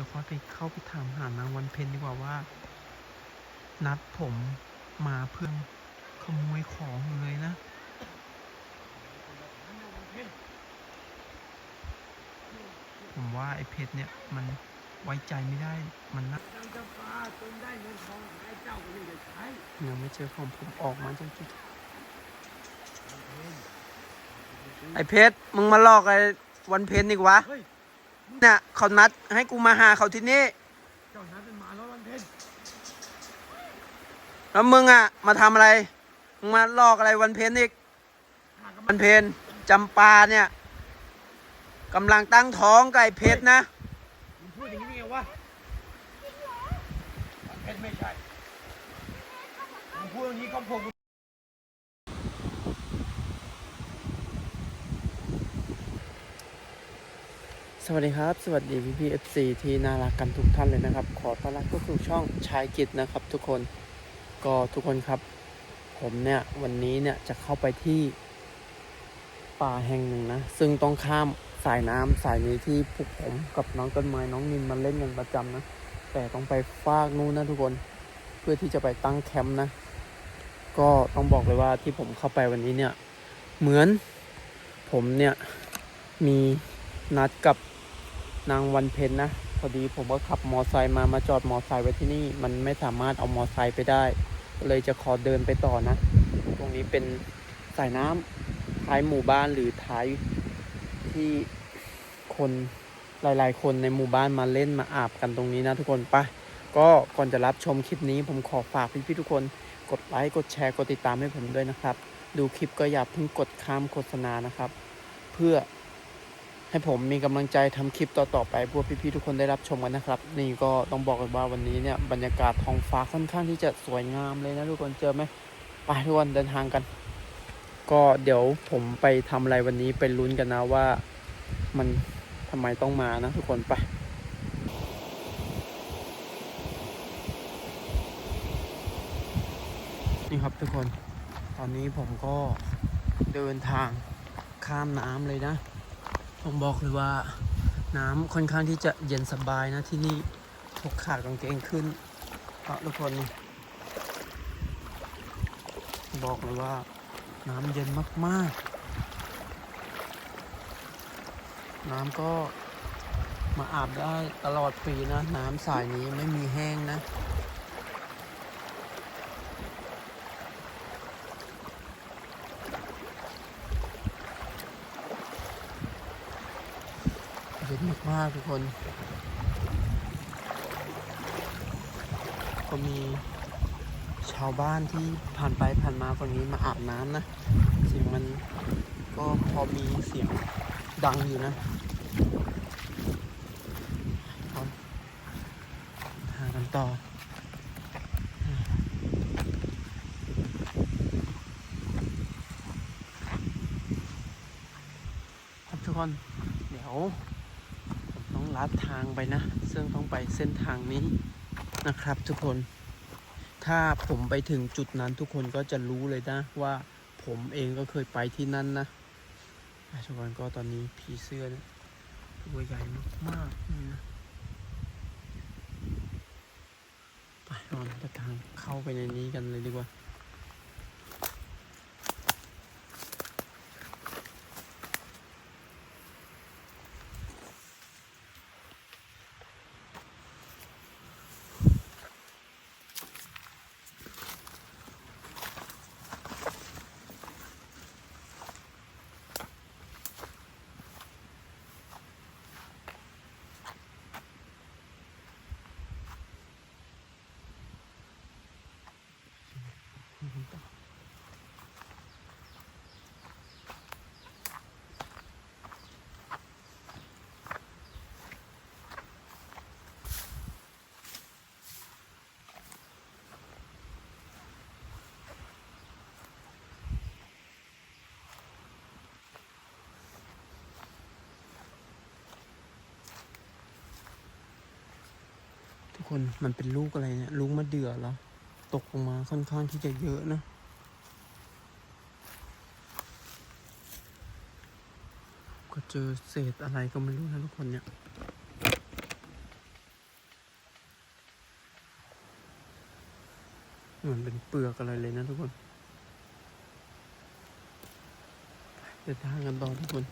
ดี๋ยวค่อยไปเข้าไปถามหานางวันเพ็ญดีกว่าว่า นัดผมมาเพื่อขโมยของเลยนะผมว่าไอ้เพชรเนี่ยมันไว้ใจไม่ได้มันนะนางจำปาจนได้เงินทองหายเจ้าก็ไม่ได้ใช้ยังไม่เจอของผมออกมาจริงๆไอ้เพชรมึงมาหลอกไอ้วันเพ็ญอีกวะเฮ้ยเนี่ยเขานัดให้กูมาหาเขาที่นี่เจ้านัดเป็นหมาแล้ววันเพ็ญแล้วมึงอะ มาทำอะไร มึงมาหลอกอะไรวันเพ็ญอีก หากบวัมันนเพ็ญจำปาเนี่ยกำลังตั้งท้องกับไอ้เพชรนะ มึงพูดอย่างนี้ได้ไงวะวันเพ็ญไม่ใช่มึงพูดอย่างนี้ครอบครัวกู สวัสดีครับ สวัสดีพี่พีเอฟซีที่น่ารักกันทุกท่านเลยนะครับ ขอต้อนรับเข้าสู่ช่องชายกิจนะครับ ทุกคนก็ทุกคนครับ ผมเนี่ยวันนี้เนี่ยจะเข้าไปที่ป่าแห่งหนึ่งนะ ซึ่งต้องข้ามสายน้ำสายนี้ที่พวกผมกับน้องต้นไม้น้องนินมาเล่นกันประจำนะ แต่ต้องไปฟากนู้นนะทุกคนเพื่อที่จะไปตั้งแคมป์นะ ก็ต้องบอกเลยว่าที่ผมเข้าไปวันนี้เนี่ย เหมือนผมเนี่ยมีนัดกับ นางวันเพ็ญนะพอดีผมก็ขับมอไซค์มามาจอดมอไซค์ไว้ที่นี่ มันไม่สามารถเอามอไซค์ไปได้ เลยจะขอเดินไปต่อนะ ตรงนี้เป็นสายน้ำท้ายหมู่บ้านหรือท้ายที่คนหลาย ๆ คนในหมู่บ้านมาเล่นมาอาบกันตรงนี้นะทุกคนไปก็ก่อนจะรับชมคลิปนี้ผมขอฝากพี่ๆทุกคนกดไลค์กดแชร์กดติดตามให้ผมด้วยนะครับ ดูคลิปก็อย่าเพิ่งกดข้ามโฆษณานะครับ เพื่อ ให้ผมมีกำลังใจทำคลิปต่อๆไปพวกพี่ๆทุกคนได้รับชมกันนะครับ นี่ก็ต้องบอกเลยว่าวันนี้เนี่ยบรรยากาศท้องฟ้าค่อนข้างที่จะสวยงามเลยนะทุกคนเจอไหมไปทุกคนเดินทางกัน ก็เดี๋ยวผมไปทำอะไรวันนี้ไปลุ้นกันนะว่ามันทำไมต้องมานะทุกคนไปนี่ครับทุกคน ตอนนี้ผมก็เดินทางข้ามน้ำเลยนะ ผมบอกเลยว่า น้ำค่อนข้างที่จะเย็นสบายนะที่นี่พกขาดกางเกงขึ้นเพราะทุกคน บอกเลยว่า น้ำเย็นมากๆ น้ำก็มาอาบได้ตลอดปีนะ น้ำสายนี้ไม่มีแห้งนะ มากๆทุกคน ก็มีชาวบ้านที่ผ่านไปผ่านมาฝั่งนี้มาอาบน้ำนะ เสียงมันก็พอมีเสียงดังอยู่นะครับหากันต่อ ครับทุกคน เดี๋ยว ผมต้องลัดทาง ไปนะ ซึ่งต้องไปเส้นทางนี้นะครับทุกคน ถ้าผมไปถึงจุดนั้นทุกคนก็จะรู้เลยนะ ว่าผมเองก็เคยไปที่นั่นนะทุกคนก็ตอนนี้ผีเสื้อนี่ยตัวใหญ่มากๆนี่นะไปนอนไปทางเข้าไปในนี้กันเลยดีกว่า คนมันเป็นลูกอะไรเนี่ยลูกมะเดื่อเหรอตกลงมาค่อนข้างที่จะเยอะนะก็เจอเศษอะไรก็ไม่รู้นะทุกคนเนี่ยเหมือนเป็นเปลือกอะไรเลยนะทุกคนเดินทางกันต่อทุกคน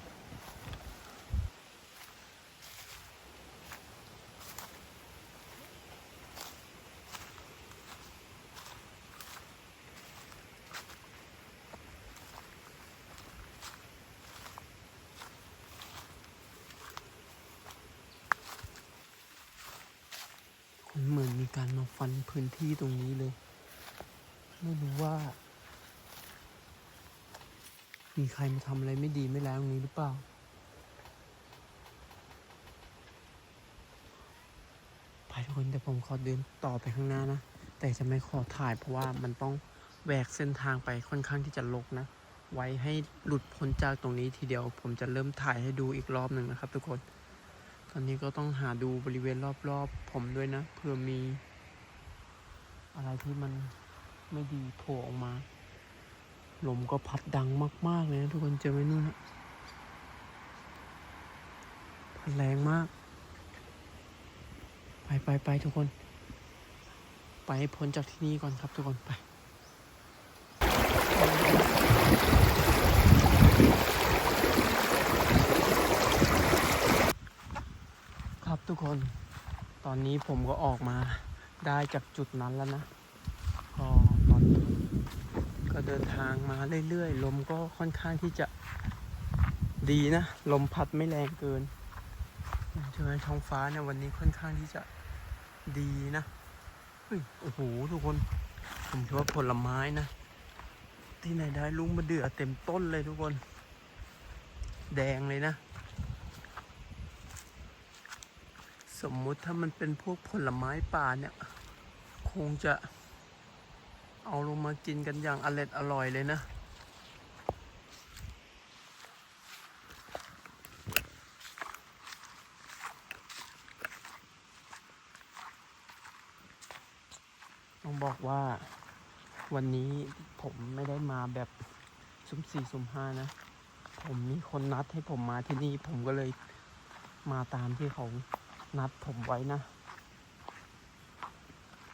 ที่ตรงนี้เลย ไม่รู้ว่า มีใครมาทำอะไรไม่ดีไม่ร้ายตรงนี้หรือเปล่า ไปทุกคนแต่ผมขอเดินต่อไปข้างหน้านะ แต่จะไม่ขอถ่ายเพราะว่ามันต้องแหวกเส้นทางไปค่อนข้างที่จะลกนะ ไว้ให้หลุดพ้นจากตรงนี้ทีเดียว ผมจะเริ่มถ่ายให้ดูอีกรอบหนึ่งนะครับ ทุกคน ตอนนี้ก็ต้องหาดูบริเวณรอบๆ ผมด้วยนะเผื่อมี อะไรที่มันไม่ดีโผล่ออกมา ลมก็พัดดังมาก ๆ เลยนะทุกคนเจอไหมนู่นนะพัดแรงมาก ไปไปไปทุกคน ไปพ้นจากที่นี่ก่อนครับทุกคนไปครับทุกคน ตอนนี้ผมก็ออกมา ได้จากจุดนั้นแล้วนะก็ตอนนี้ก็เดินทางมาเรื่อยๆ ลมก็ค่อนข้างที่จะดีนะ ลมพัดไม่แรงเกินใช่ไหมท้องฟ้าเนี่ยวันนี้ค่อนข้างที่จะดีนะโอ้โหทุกคน ผมคิดว่าผลไม้นะ ที่ไหนได้ลุงมาเดือเต็มต้นเลยทุกคน แดงเลยนะ สมมุติถ้ามันเป็นพวกผลไม้ป่าเนี่ย คงจะเอาลงมากินกันอย่างอร็ดอร่อยเลยนะ ต้องบอกว่าวันนี้ผมไม่ได้มาแบบสุ่มสี่สุ่มห้านะ ผมมีคนนัดให้ผมมาที่นี่ผมก็เลยมาตามที่เขา นัดผมไว้นะ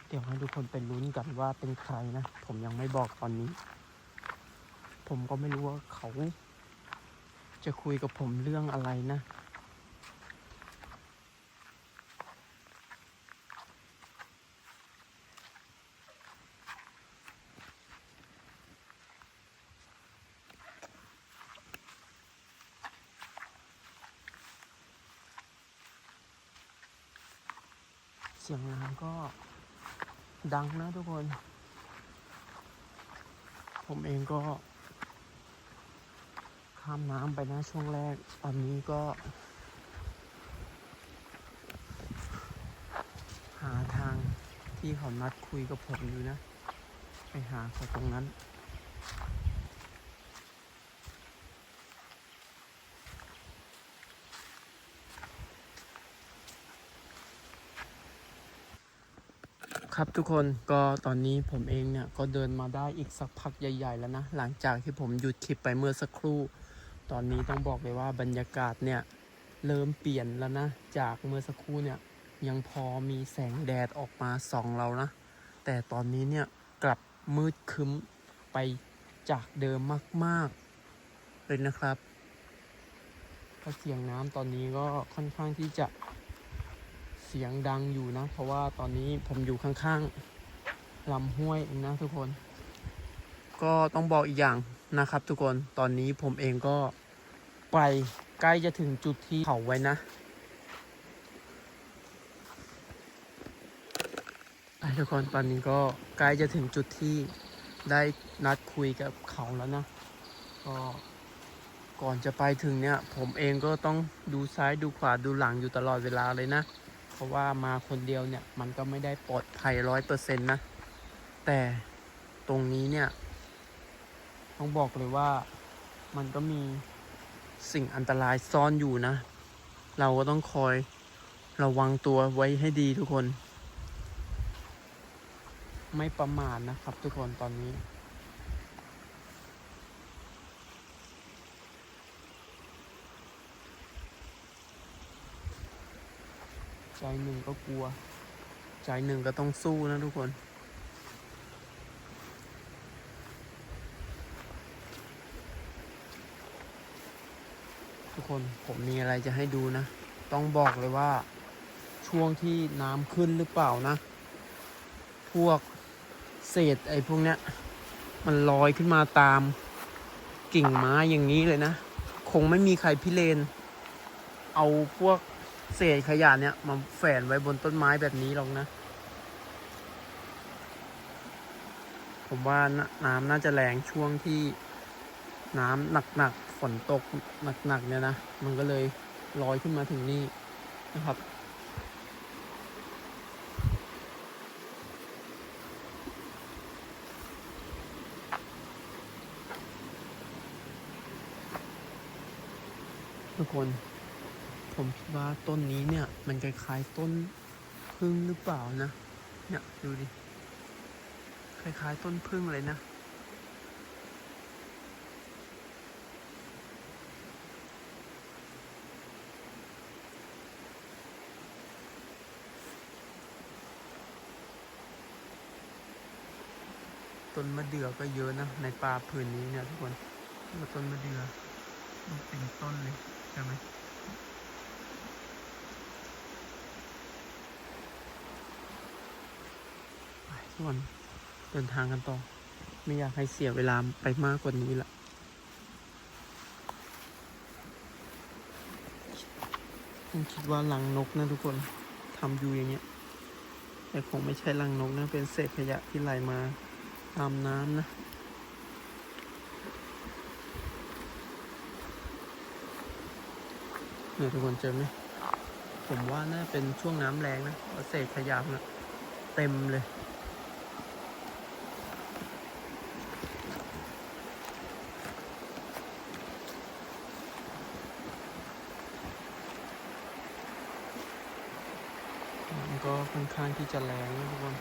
เดี๋ยวให้ทุกคนไปลุ้นกันว่าเป็นใครนะ ผมยังไม่บอกตอนนี้ ผมก็ไม่รู้ว่าเขา จะคุยกับผมเรื่องอะไรนะ เสียงน้ำก็ ดังนะทุกคน ผมเองก็ ข้ามน้ำไปนะช่วงแรก ตอนนี้ก็ หาทางที่เขานัดคุยกับผมอยู่นะ ไปหาเขาตรงนั้น ครับทุกคนก็ตอนนี้ผมเองเนี่ยก็เดินมาได้อีกสักพักใหญ่ ๆ แล้วนะ หลังจากที่ผมหยุดคลิปไปเมื่อสักครู่ ตอนนี้ต้องบอกเลยว่าบรรยากาศเนี่ยเริ่มเปลี่ยนแล้วนะ จากเมื่อสักครู่เนี่ยยังพอมีแสงแดดออกมาส่องเรานะ แต่ตอนนี้เนี่ยกลับมืดคึ้มไปจากเดิมมาก ๆ เลยนะครับเสียงน้ำตอนนี้ก็ค่อนข้างที่จะ เสียงดังอยู่นะ เพราะว่าตอนนี้ผมอยู่ข้างๆลำห้วยนะทุกคน ก็ต้องบอกอีกอย่างนะครับ ทุกคนตอนนี้ผมเองก็ไปใกล้จะถึงจุดที่เขาไว้นะทุกคนตอนนี้ก็ใกล้จะถึงจุดที่ได้นัดคุยกับเขาแล้วนะ ก็ก่อนจะไปถึงเนี่ย ผมเองก็ต้องดูซ้ายดูขวาดูหลังอยู่ตลอดเวลาเลยนะ เพราะว่ามาคนเดียวเนี่ยมันก็ไม่ได้ปลอดภัยร้อยเปอร์เซ็นต์นะ แต่ตรงนี้เนี่ย ต้องบอกเลยว่ามันก็มีสิ่งอันตรายซ่อนอยู่นะ เราก็ต้องคอยระวังตัวไว้ให้ดีทุกคน ไม่ประมาทนะครับทุกคนตอนนี้ ใจหนึ่งก็กลัว ใจหนึ่งก็ต้องสู้นะทุกคนทุกคนผมมีอะไรจะให้ดูนะ ต้องบอกเลยว่าช่วงที่น้ำขึ้นหรือเปล่านะ พวกเศษไอ้พวกเนี้ย มันลอยขึ้นมาตาม กิ่งไม้อย่างนี้เลยนะ คงไม่มีใครพิเรนเอาพวก เศษขยะเนี่ยมาแฝนไว้บนต้นไม้แบบนี้หรอกนะ ผมว่าน้ำน่าจะแรงช่วงที่น้ำหนักๆฝนตกหนักๆเนี่ยนะ มันก็เลยลอยขึ้นมาถึงนี่นะครับทุกคน ผมคิดว่าต้นนี้เนี่ย มันคล้ายๆต้นพึ่งหรือเปล่านะ เนี่ยดูดิ คล้ายๆต้นพึ่งเลยนะ ต้นมะเดื่อก็เยอะนะ ในป่าผืนนี้เนี่ยทุกคนต้นมะเดื่อเป็นต้นเลยใช่ไหม ทุกคนเดินทางกันต่อ ไม่อยากให้เสียเวลาไปมากกว่านี้ละผมคิดว่าลังนกนะทุกคนทำอยู่อย่างเงี้ย แต่คงไม่ใช่ลังนกนะเป็นเศษขยะที่ไหลมาตามน้ำนะเนี่ยทุกคนเจอไหมผมว่าน่าเป็นช่วงน้ำแรงนะเศษขยะนะเต็มเลย ก็ค่อนข้างที่จะแรงนะทุกคน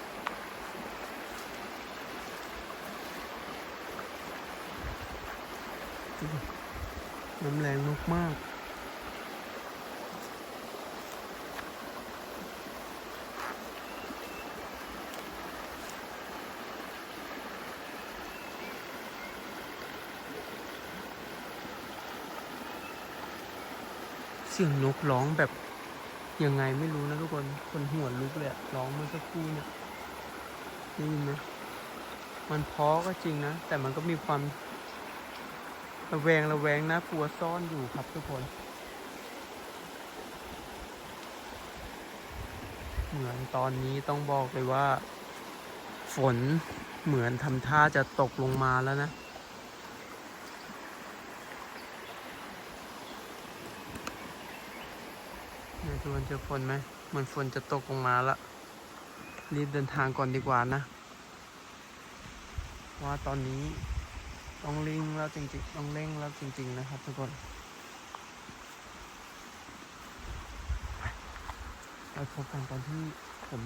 น้ำแรงมากๆเสียงนกร้องแบบ ยังไงไม่รู้นะทุกคน คนหัวลุกเลยร้องเมื่อสักครู่เนี่ยได้ยินไหมมันเพาะก็จริงนะ แต่มันก็มีความระแวงระแวงนะกลัวซ่อนอยู่ครับทุกคนเหมือนตอนนี้ต้องบอกเลยว่า ฝนเหมือนทำท่าจะตกลงมาแล้วนะ เนี่ยทุกคนจอฝนไหมเหมือนฝนจะตกลงมาละรีบเดินทางก่อนดีกว่านะ ว่าตอนนี้ต้องเร่งแล้วจริงๆต้องเร่งแล้วจริง ๆ นะครับทุกคนไปพบกันตอนที่ผม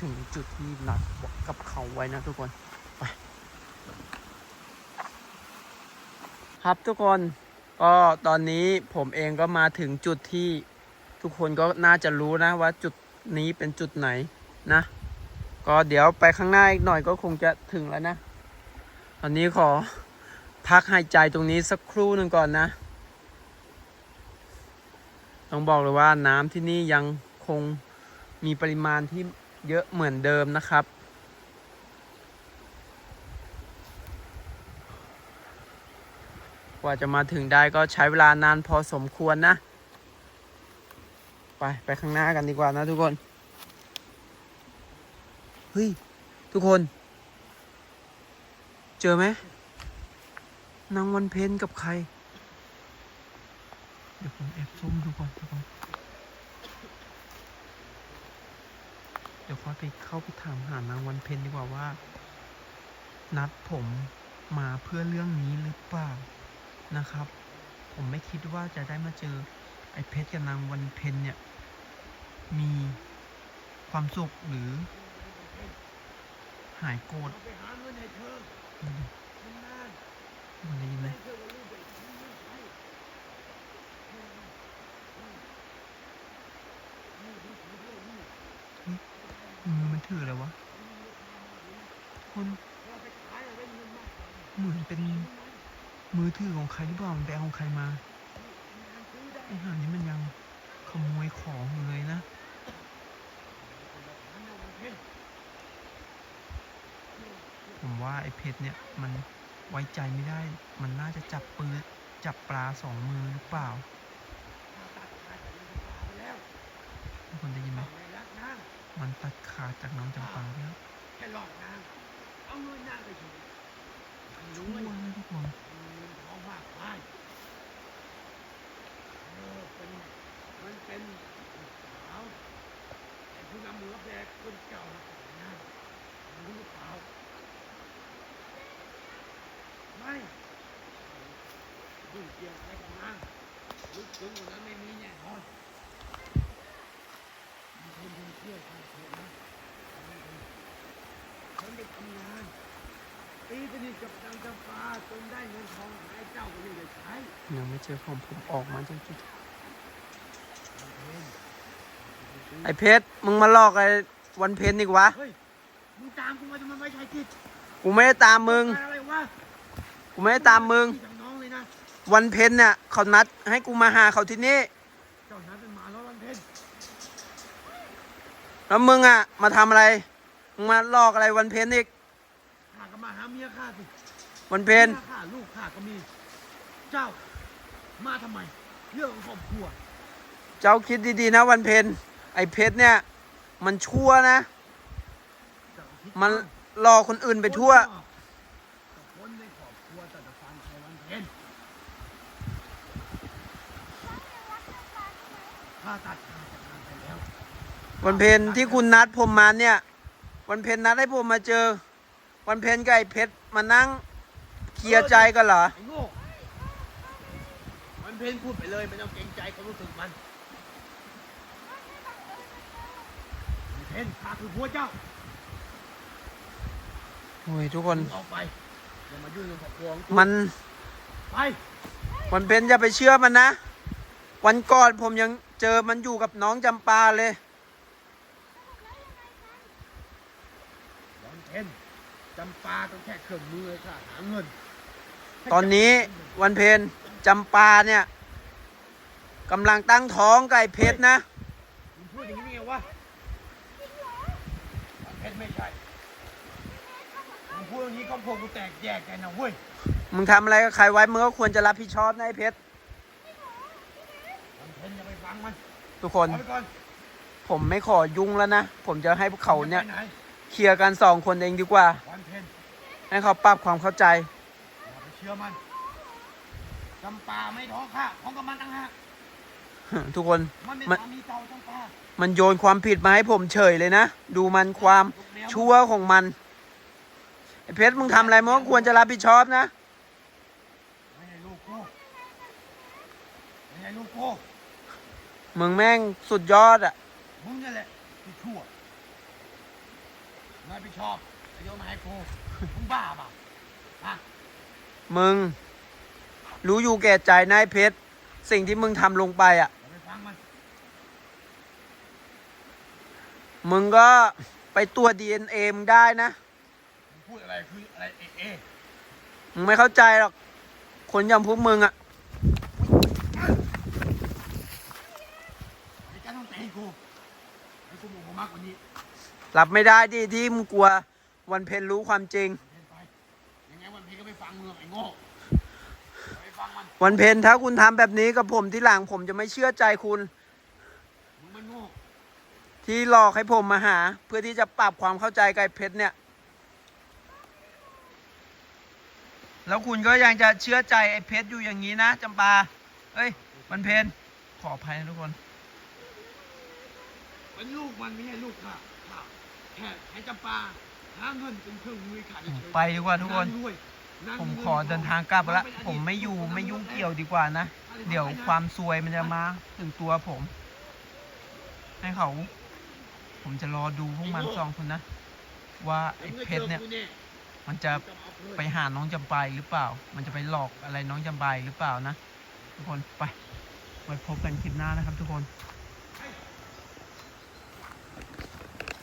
ถึงจุดที่นัดกับเขาไว้นะทุกคนไปครับทุกคนก็ตอนนี้ผมเองก็มาถึงจุดที่ ทุกคนก็น่าจะรู้นะว่าจุดนี้เป็นจุดไหนนะ ก็เดี๋ยวไปข้างหน้าอีกหน่อยก็คงจะถึงแล้วนะ ตอนนี้ขอพักหายใจตรงนี้สักครู่หนึ่งก่อนนะ ต้องบอกเลยว่าน้ำที่นี่ยังคงมีปริมาณที่เยอะเหมือนเดิมนะครับ กว่าจะมาถึงได้ก็ใช้เวลานานพอสมควรนะ ไป ไปข้างหน้ากันดีกว่านะทุกคน เฮ้ย ทุกคน เจอไหมนางวันเพ็ญกับใคร เดี๋ยวผมแอบซุ่มดูก่อนทุกคน เดี๋ยวขอไปเข้าไปถามหานางวันเพ็ญดีกว่าว่า นัดผมมาเพื่อเรื่องนี้หรือเปล่านะครับ ผมไม่คิดว่าจะได้มาเจอไอ้เพชรกับนางวันเพ็ญเนี่ย ความสุขหรือ หายโกรธมันได้ยินไหมมือมันถืออะไรวะคนเหมือนเป็นมือถือของใครหรือเปล่ามันไปเของใครมาไอ้ห่านี้มันยังขโมยของเลยนะ พชรเนี่ยมันไว้ใจไม่ได้ มันน่าจะจับปืนจับปลาสองมือหรือเปล่าตัดขาดจากน้องจำปาไปแล้วทุกคนได้ยินไหมไม่รักนางมันตัดขาดจากน้องจำปาไปแล้วแค่หลอกนางเอาเงินนางไปเฉยไม่รู้ชั่วว่านะทุกคนเงินทองมากมายเออเป็นมันเป็นสาวไอ้ผู้นำมือรับแดกคนเก่านะนางรู้หรือเปล่า ไม่ยุ่งเกียวอะไรกับนางลึกซึ้งกว่านั้นไม่มีแน่นอนมีคนที่เชื่อใครเชื่อนะฉันไปทำงานตีสนิทกับนางจำปาจนได้เงินทองหายเจ้าก็ไม่ได้ใช้ยังไม่เจอของผมออกมาจากจุดไอ้เพชรมึงมาหลอกไอ้วันเพนอีกวะ เฮ้ย มึงตามกูมาทำไมไม่ใช่ทิศกูไม่ได้ตามมึง อะไรวะ ไม่ได้ตามมึงพี่กับน้องเลยนะวันเพนเนี่ยเขานัดให้กูมาหาเขาที่นี่ เจ้านั้นเป็นหมาล้อวันเพ็ญแล้วมึงอะ มาทำอะไร มึงมาหลอกอะไรวันเพนอีก ข้าก็มาหาเมียข้าสิวันเพนมียข้าลูกข้าก็มี เจ้ามาทำไม เรื่องของครอบครัวเจ้าคิดดีๆนะวันเพนไอ้เพชรเนี่ย มันชั่วนะ เจ้าคิดมันว่าหลอกคนอื่นไปทั่วแต่คนในครอบครัวแต่จะฟังใครวันเพ็ญ ข้าตัดขาดจากงานไปแล้ววันเพนที่คุณนัดผมมาเนี่ย วันเพนนัดให้ผมมาเจอ วันเพนกับไอ้เพชรมานั่งเคลียร์ใจกันเหรอ ไอ้โง่มันเพ่นพูดไปเลยไม่ต้องเกรงใจความรู้สึกมันมันเพ่นข้าคือผัวเจ้าโอ้ยทุกคน มึงออกไปอย่ามายุ่งเรื่องครอบครัวของกูมัน ไป วันเพนอย่าไปเชื่อมันนะ วันก่อนผมยัง เจอมันอยู่กับน้องจำปาเลยวันเพ่นจำปาต้องแค่เครื่องมือให้ข้าหาเงิน ตอนนี้วันเพนจำปาเนี่ยกำลังตั้งท้องกับไอ้เพชรนะมึงพูดอย่างนี้ได้ไงวะวันเพ่นไม่ใช่มึงพูดอย่างนี้ครอบครัวกูแตกแยกกันนะเว้ย มึงทำอะไรกับใครไว้มึงก็ควรจะรับผิดชอบนะไอ้เพชรวัน เพ่นอย่าไปฟังมันทุกคน เอาไปก่อนผมไม่ขอยุ่งแล้วนะ ผมจะให้พวกเขาเนี่ยจะไปไหนเคลียร์กันสองคนเองดีกว่า วันเพ็ญให้เขาปรับความเข้าใจ อย่าไปเชื่อมันจำปาไม่ท้องข้าท้องกับมันต่างหากทุกคน มันเป็นมัน สามีเก่าจำปามันโยนความผิดมาให้ผมเฉยเลยนะ ดูมันความลูกแมวชั่วของมันไอ้เพชรมึงทำอะไรมึงก็ควรจะรับผิดชอบนะ ไม่ใช่ลูกกูไม่ใช่ลูกกู มึงแม่งสุดยอดอะ มึงนั่นแหละที่ชั่วไม่ไปชอบไอ้โยมมาให้กูมึงบ้าเปล่าฮะมึง รู้อยู่แก่ใจนายเพชร สิ่งที่มึงทำลงไปอะ อย่าไปฟังมันมึงก็ไปตรวจดีเอ็นเอมึงได้นะ มึงพูดอะไรคืออะไรเอะเอะ มึงไม่เข้าใจหรอก คนอย่างพวกมึงอะ ไอ้การต้องเตะกูให้กูโมโหมากกว่านี้รับไม่ได้ดิที่มึงกลัววันเพ็ญรู้ความจริง เล่นไปยังไงวันเพ็ญก็ไม่ฟังมึงหรอกไอ้โง่อย่าไปฟังมันวันเพ็ญถ้าคุณทำแบบนี้กับผมที่หลังผมจะไม่เชื่อใจคุณ มึงมันโง่ที่หลอกให้ผมมาหา เพื่อที่จะปรับความเข้าใจกับไอ้เพชรเนี่ย แล้วคุณก็ยังจะเชื่อใจไอ้เพชรอยู่อย่างนี้นะจำปาเอ้ยวันเพ็ญขออภัยนะทุกคน เป็นลูกมันไม่ใช่ลูกข้าข้าแค่ให้จำปาหาเงินเป็นเครื่องมือให้ข้าเฉยๆไปดีกว่าทุกคนงด้วยนางผมงินขอเดินทางกลับแล้วเป็นอดีตผมไม่อยู่ไม่ยุ่งเกี่ยวดีกว่านะ เดี๋ยวความซวยมันจะมาถึงตัวผม ให้เขา ผมจะรอดูพวกมันสองคนนะ ว่าไอ้เพชรเนี่ยมึงก็จอกูแมันจะมึงจะมาเอาเพื่อนไปหาน้องจำปาอีกหรือเปล่า มันจะไปหลอกอะไรน้องจำปาอีกหรือเปล่านะ ทุกคนไปไว้พบกันคลิปหน้านะครับทุกคน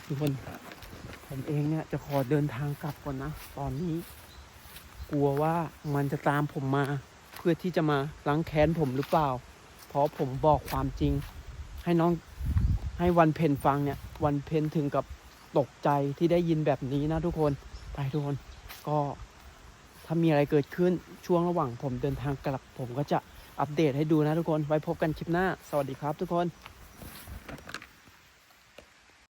ทุกคนผมเองเนี่ยจะขอเดินทางกลับก่อนนะ ตอนนี้ กลัวว่ามันจะตามผมมา เพื่อที่จะมาล้างแค้นผมหรือเปล่า เพราะผมบอกความจริง ให้น้องให้วันเพ็ญฟังเนี่ย วันเพ็ญถึงกับตกใจที่ได้ยินแบบนี้นะทุกคนไปทุกคนก็ถ้ามีอะไรเกิดขึ้นช่วงระหว่างผมเดินทางกลับผมก็จะอัปเดตให้ดูนะทุกคน ไว้พบกันคลิปหน้า สวัสดีครับทุกคน